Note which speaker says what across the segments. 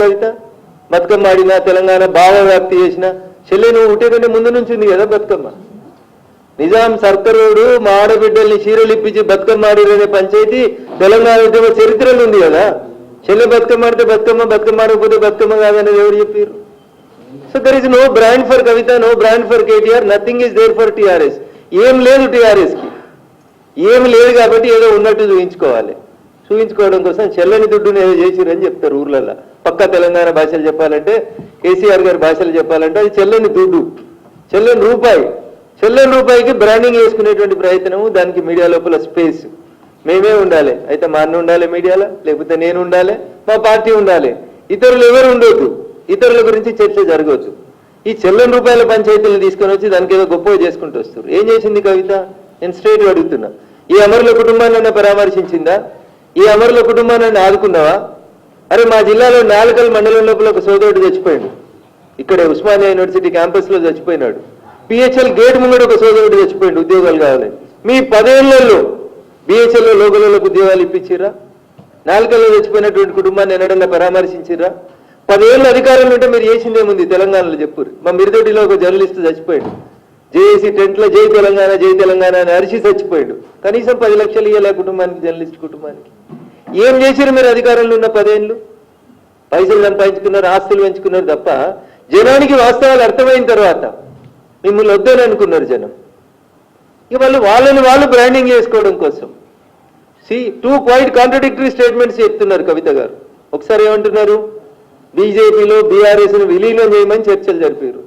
Speaker 1: కవిత బతుకమ్మ ఆడినా తెలంగాణ భావవ్యాప్తి చేసిన చెల్లె నువ్వు ఉంటే ముందు నుంచి ఉంది కదా బతుకమ్మ. నిజాం సర్కరుడు మా ఆడబిడ్డల్ని చీరలు ఇప్పించి బతుకమ్మ ఆడిరనే పంచాయతీ తెలంగాణ ఉద్యమ చరిత్రలో ఉంది కదా. చెల్లె బతుకమ్మ ఆడితే బతుకమ్మ బతుకమ్మ ఆడకపోతే బతుకమ్మ కాదనేది ఎవరు చెప్పారు so there is no brand for Kavitha no brand for KTR nothing is there for TRS ఏం లేదు టీఆర్ఎస్కి. ఏం లేదు కాబట్టి ఏదో ఉన్నట్టు చూపించుకోవాలి చూపించుకోవడం కోసం చెల్లని దుడ్డుని ఏదో చేసిరని చెప్తారు ఊర్లలో పక్క తెలంగాణ భాషలు చెప్పాలంటే కేసీఆర్ గారి భాషలు చెప్పాలంటే అది చెల్లని దుడ్డు చెల్లని రూపాయి చెల్లని రూపాయికి బ్రాండింగ్ వేసుకునేటువంటి ప్రయత్నము దానికి మీడియా లోపల స్పేస్ మేమే ఉండాలి. అయితే మా అన్న ఉండాలి మీడియాలో లేకపోతే నేను ఉండాలి మా పార్టీ ఉండాలి. ఇతరులు ఎవరు ఉండొద్దు. ఇతరుల గురించి చర్చ జరగవచ్చు. ఈ చెల్లని రూపాయల పంచాయతీలు తీసుకొని వచ్చి దానికి ఏదో గొప్పగా చేసుకుంటూ వస్తారు. ఏం చేసింది కవిత? నేను స్ట్రేట్ అడుగుతున్నా. ఈ అమరుల కుటుంబాన్ని పరామర్శించిందా? ఈ అమరుల కుటుంబాన్ని ఆదుకున్నావా? అరే మా జిల్లాలో నాలుకల్ మండలం లోపల ఒక సోదరుడు చచ్చిపోయాడు. ఇక్కడ ఉస్మానియా యూనివర్సిటీ క్యాంపస్లో చచ్చిపోయినాడు పిహెచ్ఎల్ గేట్ ముంగడు ఒక సోదరుడు చచ్చిపోయాడు ఉద్యోగాలు కావాలని. మీ పదేళ్ళలో బిహెచ్ఎల్లో లోకలకు ఉద్యోగాలు ఇప్పించిరా నాలుకల్లో చచ్చిపోయినటువంటి కుటుంబాన్ని ఎన్నడన్నా పరామర్శించిరా పదేళ్ళు అధికారంలో ఉంటే మీరు చేసిందేముంది? తెలంగాణలో చెప్పురు మా మిరిదొడ్డిలో ఒక జర్నలిస్ట్ చచ్చిపోయాడు. జేఏసీ టెంట్లో జై తెలంగాణ జై తెలంగాణ అని అరిచి చచ్చిపోయాడు. కనీసం పది లక్షలు ఇవ్వలే కుటుంబానికి జర్నలిస్ట్ కుటుంబానికి. ఏం చేశారు మీరు అధికారంలో ఉన్న పదేళ్ళు? పైసలు సంపాదించుకున్నారు ఆస్తులు పెంచుకున్నారు తప్ప జనానికి వాస్తవాలు అర్థమైన తర్వాత మిమ్మల్ని వద్దని అనుకున్నారు జనం. ఇక వాళ్ళు వాళ్ళని వాళ్ళు బ్రాండింగ్ చేసుకోవడం కోసం. See two quite contradictory statements చెప్తున్నారు కవిత గారు. ఒకసారి ఏమంటున్నారు? బీజేపీలో బీఆర్ఎస్ను విలీనం చేయమని చర్చలు జరిపారు.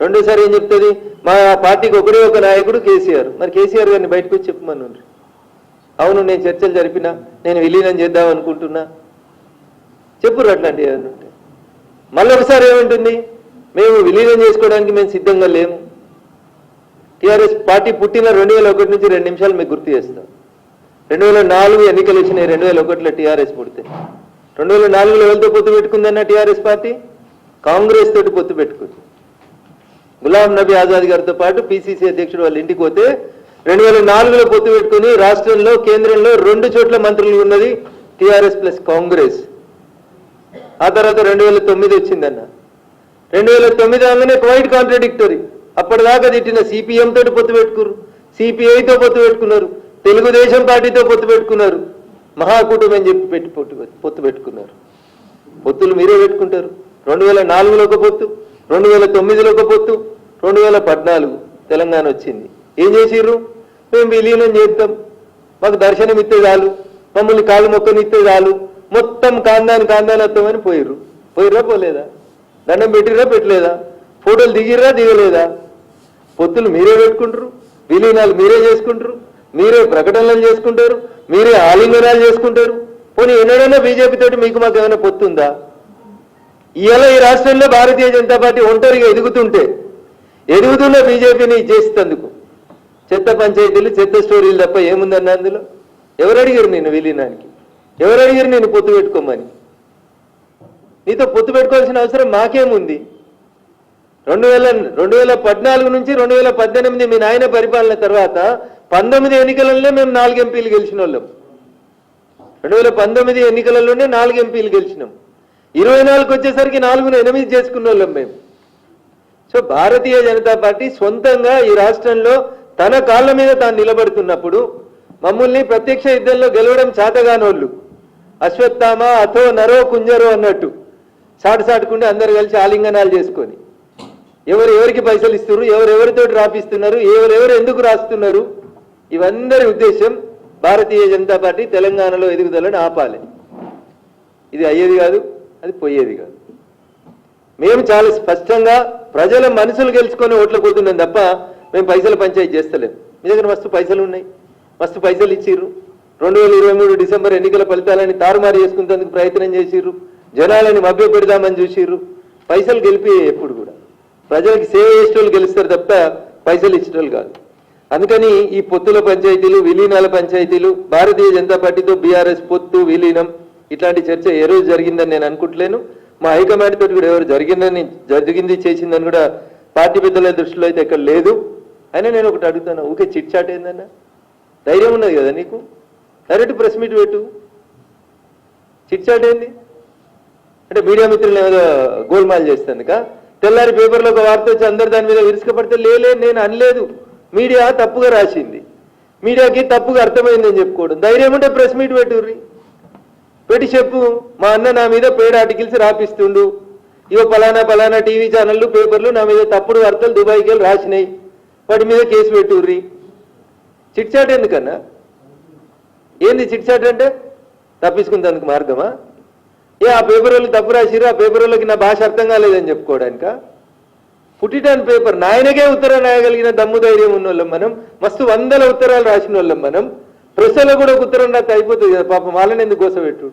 Speaker 1: రెండోసారి ఏం చెప్తుంది? మా పార్టీకి ఒకడే ఒక నాయకుడు కేసీఆర్. మరి కేసీఆర్ గారిని బయటకు వచ్చి చెప్పమన్నారు అవును నేను చర్చలు జరిపినా నేను విలీనం చేద్దాం అనుకుంటున్నా. చెప్పురు అట్లాంటివి ఏదైనా ఉంటే. మళ్ళీ ఒకసారి ఏముంటుంది? మేము విలీనం చేసుకోవడానికి మేము సిద్ధంగా లేము. టీఆర్ఎస్ పార్టీ పుట్టిన రెండు వేల ఒకటి నుంచి రెండు నిమిషాలు మీకు గుర్తు చేస్తాం. రెండు వేల నాలుగు ఎన్నికలు వచ్చినాయి రెండు వేల ఒకటిలో టీఆర్ఎస్ పుడితే. రెండు వేల నాలుగులో ఎవరితో పొత్తు పెట్టుకుందన్న టీఆర్ఎస్ పార్టీ? కాంగ్రెస్ తోటి పొత్తు పెట్టుకుంది. గులాం నబీ ఆజాద్ గారితో పాటు పిసిసి అధ్యక్షుడు వాళ్ళ ఇంటికి పోతే రెండు వేల నాలుగులో పొత్తు పెట్టుకుని రాష్ట్రంలో కేంద్రంలో రెండు చోట్ల మంత్రులు ఉన్నది టీఆర్ఎస్ ప్లస్ కాంగ్రెస్. ఆ తర్వాత రెండు వేల తొమ్మిది వచ్చిందన్న. రెండు వేల తొమ్మిది అనగానే క్వైట్ కాంట్రడిక్టరీ. అప్పటిదాకా తిట్టిన సిపిఎం తోటి పొత్తు పెట్టుకున్నారు సిపిఐతో పొత్తు పెట్టుకున్నారు. తెలుగుదేశం పార్టీతో పొత్తు పెట్టుకున్నారు. మహాకూటమి అని చెప్పి పెట్టి పొత్తు పొత్తు పెట్టుకున్నారు. పొత్తులు మీరే పెట్టుకుంటారు. రెండు వేల నాలుగులో ఒక పొత్తు రెండు వేల తొమ్మిదిలో ఒక పొత్తు రెండు వేల పద్నాలుగు తెలంగాణ వచ్చింది. ఏం చేసిర్రు? మేము విలీనం చేస్తాం మాకు దర్శనం ఇస్తే చాలు. మమ్మల్ని కాళ్ళు మొక్కని ఇస్తే చాలు. మొత్తం కాందాని కాందాన్ని వస్తామని పోయిర్రు. పోయిర్రా పోలేదా? దండం పెట్టిర్రా పెట్టలేదా? ఫోటోలు దిగిర్రా దిగలేదా? పొత్తులు మీరే పెట్టుకుంటారు. విలీనాలు మీరే చేసుకుంటారు. మీరే ప్రకటనలు చేసుకుంటారు. మీరే ఆలింగనాలు చేసుకుంటారు. పోనీ ఎన్నడైనా బీజేపీ తోటి మీకు మాకు ఏమైనా పొత్తుందా? ఇవాళ ఈ రాష్ట్రంలో భారతీయ జనతా పార్టీ ఒంటరిగా ఎదుగుతుంటే ఎదుగుతున్న బీజేపీని చేసేందుకు చెత్త పంచాయతీలు చెత్త స్టోరీలు తప్ప ఏముందన్న అందులో? ఎవరు అడిగారు నేను విలీనానికి? ఎవరు అడిగారు నేను పొత్తు పెట్టుకోమని? నీతో పొత్తు పెట్టుకోవాల్సిన అవసరం మాకేముంది? రెండు వేల రెండు వేల పద్నాలుగు నుంచి రెండు వేల పద్దెనిమిది మీ నాయన పరిపాలన తర్వాత పంతొమ్మిది ఎన్నికలలో మేము నాలుగు ఎంపీలు గెలిచిన వాళ్ళం. రెండు వేల పంతొమ్మిది ఎన్నికలలోనే నాలుగు ఎంపీలు గెలిచినాం. ఇరవై నాలుగు వచ్చేసరికి నాలుగును ఎనిమిది చేసుకున్న వాళ్ళం మేము. సో భారతీయ జనతా పార్టీ సొంతంగా ఈ రాష్ట్రంలో తన కాళ్ళ మీద తాను నిలబడుతున్నప్పుడు మమ్మల్ని ప్రత్యక్ష యుద్ధంలో గెలవడం చేతగానోళ్ళు. అశ్వత్థామ అథో నరో కుంజరో అన్నట్టు సాటు సాటుకుంటే అందరు కలిసి ఆలింగనాలు చేసుకొని. ఎవరు ఎవరికి పైసలు ఇస్తున్నారు ఎవరెవరితో రాపిస్తున్నారు ఎవరెవరు ఎందుకు రాస్తున్నారు ఇవందరి ఉద్దేశం భారతీయ జనతా పార్టీ తెలంగాణలో ఎదుగుదలను ఆపాలి. ఇది అయ్యేది కాదు అది పోయేది కాదు. మేము చాలా స్పష్టంగా ప్రజల మనసులు గెలుచుకొని ఓట్లు పోతున్నాం తప్ప మేము పైసలు పంచాయతీ చేస్తలేం. మీ దగ్గర మస్తు పైసలు ఉన్నాయి. మస్తు పైసలు ఇచ్చిర్రు. రెండు వేల ఇరవై మూడు డిసెంబర్ ఎన్నికల ఫలితాలని తారుమారు చేసుకునేందుకు ప్రయత్నం చేసిర్రు. జనాలని మభ్య పెడదామని చూసిర్రు. పైసలు గెలిపి ఎప్పుడు కూడా. ప్రజలకు సేవ చేసేటోళ్ళు గెలుస్తారు తప్ప పైసలు ఇచ్చేటోళ్ళు కాదు. అందుకని ఈ పొత్తుల పంచాయతీలు విలీనాల పంచాయతీలు భారతీయ జనతా పార్టీతో బీఆర్ఎస్ పొత్తు విలీనం ఇట్లాంటి చర్చ ఏ రోజు జరిగిందని నేను అనుకుంటలేను. మా హైకమాండ్ తోటి కూడా ఎవరు జరిగిందని జరిగింది చేసిందని కూడా పార్టీ పెద్దల దృష్టిలో అయితే ఎక్కడ లేదు. అయినా నేను ఒకటి అడుగుతాను ఊకే చిట్ చాట్ ఏందన్నా? ధైర్యం ఉన్నది కదా నీకు? డైరెక్ట్ ప్రెస్ మీట్ పెట్టు. చిట్ చాట్ ఏంది? అంటే మీడియా మిత్రులు ఏదో గోల్మాల్ చేస్తుందిక? తెల్లారి పేపర్లో ఒక వార్త వచ్చి అందరు దాని మీద విరుసుకపడితే లేలే నేను అనలేదు. మీడియా తప్పుగా రాసింది. మీడియాకి తప్పుగా అర్థమైందని చెప్పుకోవడం. ధైర్యం ఉంటే ప్రెస్ మీట్ పెట్టుర్రి. పెట్టి చెప్పు మా అన్న నా మీద పేడ్ ఆర్టికల్స్ రాపిస్తుండు. ఇవో పలానా పలానా టీవీ ఛానళ్ళు పేపర్లు నా మీద తప్పుడు వార్తలు దుబాయ్కి వెళ్ళి రాసినాయి. వాటి మీద కేసు పెట్టుర్రి? చిట్చాట్ ఎందుకన్నా? ఏంది చిట్చాట్ అంటే? తప్పించుకుందానికి మార్గమా? ఏ ఆ పేపర్ వాళ్ళు తప్పు రాసిర్రు? ఆ పేపర్ వాళ్ళకి నా భాష అర్థం కాలేదని చెప్పుకోవడానిక? పుట్టిటాన్ పేపర్ నాయనకే ఉత్తరాలు రాయగలిగిన దమ్ము ధైర్యం ఉన్న వాళ్ళం మనం మస్తు వందల ఉత్తరాలు రాసిన వాళ్ళం మనం ప్రెస్లో కూడా ఒక ఉత్తరం రాస్తే అయిపోతుంది కదా పాపం వాళ్ళని ఎందుకు గోసపెట్టు